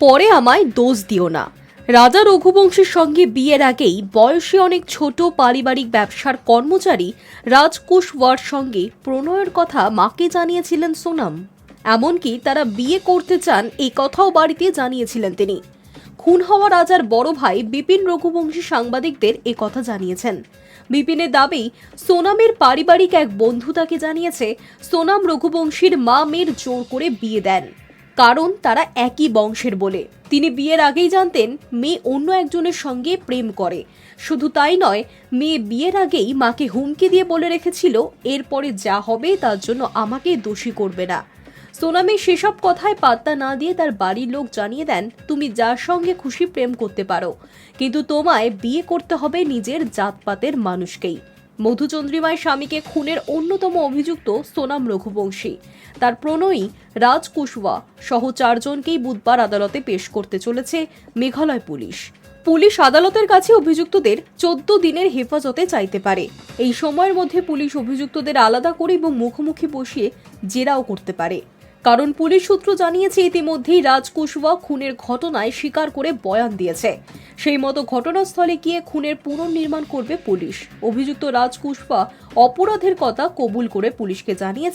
পরে আমায় দোষ দিও না। রাজা রঘুবংশের সঙ্গে বিয়ের আগেই বয়সে অনেক ছোট পারিবারিক ব্যবসার কর্মচারী রাজকুশওয়ার সঙ্গে প্রণয়ের কথা মাকে জানিয়েছিলেন সোনাম। এমনকি তারা বিয়ে করতে চান এই কথাও বাড়িতে জানিয়েছিলেন তিনি। খুন হওয়া রাজার বড় ভাই বিপিন রঘুবংশী সাংবাদিকদের এ কথা জানিয়েছেন। বিপিনের দাবি, সোনামের পারিবারিক এক বন্ধু তাকে জানিয়েছে, সোনাম রঘুবংশীর মা মেয়ের জোর করে বিয়ে দেন। কারণ তারা একই বংশের বলে। তিনি বিয়ের আগেই জানতেন, মেয়ে অন্য একজনের সঙ্গে প্রেম করে। শুধু তাই নয়, মেয়ে বিয়ের আগেই মাকে হুমকি দিয়ে বলে রেখেছিল, এরপরে যা হবে তার জন্য আমাকে দোষী করবে না। সোনামি সেসব কথায় পাত্তা না দিয়ে তার বাড়ির লোক জানিয়ে দেন, তুমি যার সঙ্গে খুশি প্রেম করতে পারো। কিন্তু তোমায় বিয়ে করতে হবে নিজের জাতপাতের মানুষকেই। মধুচন্দ্রিমায় স্বামীকে খুনের অন্যতম অভিযুক্ত সোনাম রঘুবংশী। তার প্রণয়ী রাজ কুশওয়া সহ চারজনকেই বুধবার আদালতে পেশ করতে চলেছে মেঘালয় পুলিশ। পুলিশ আদালতের কাছে অভিযুক্তদের চোদ্দ দিনের হেফাজতে চাইতে পারে। এই সময়ের মধ্যে পুলিশ অভিযুক্তদের আলাদা করে এবং মুখোমুখি বসিয়ে জেরাও করতে পারে। কারণ পুলিশ সূত্র জানিয়েছে ইতিমধ্যেই রাজ কুশওয়া খুনের ঘটনায় স্বীকার করে বয়ান দিয়েছে। সেই মতো ঘটনাস্থলে গিয়ে খুনের পুনর্নির্মাণ করবে পুলিশ। অভিযুক্ত রাজ কুশওয়া অপরাধের কথা কবুল করে পুলিশকে জানিয়েছে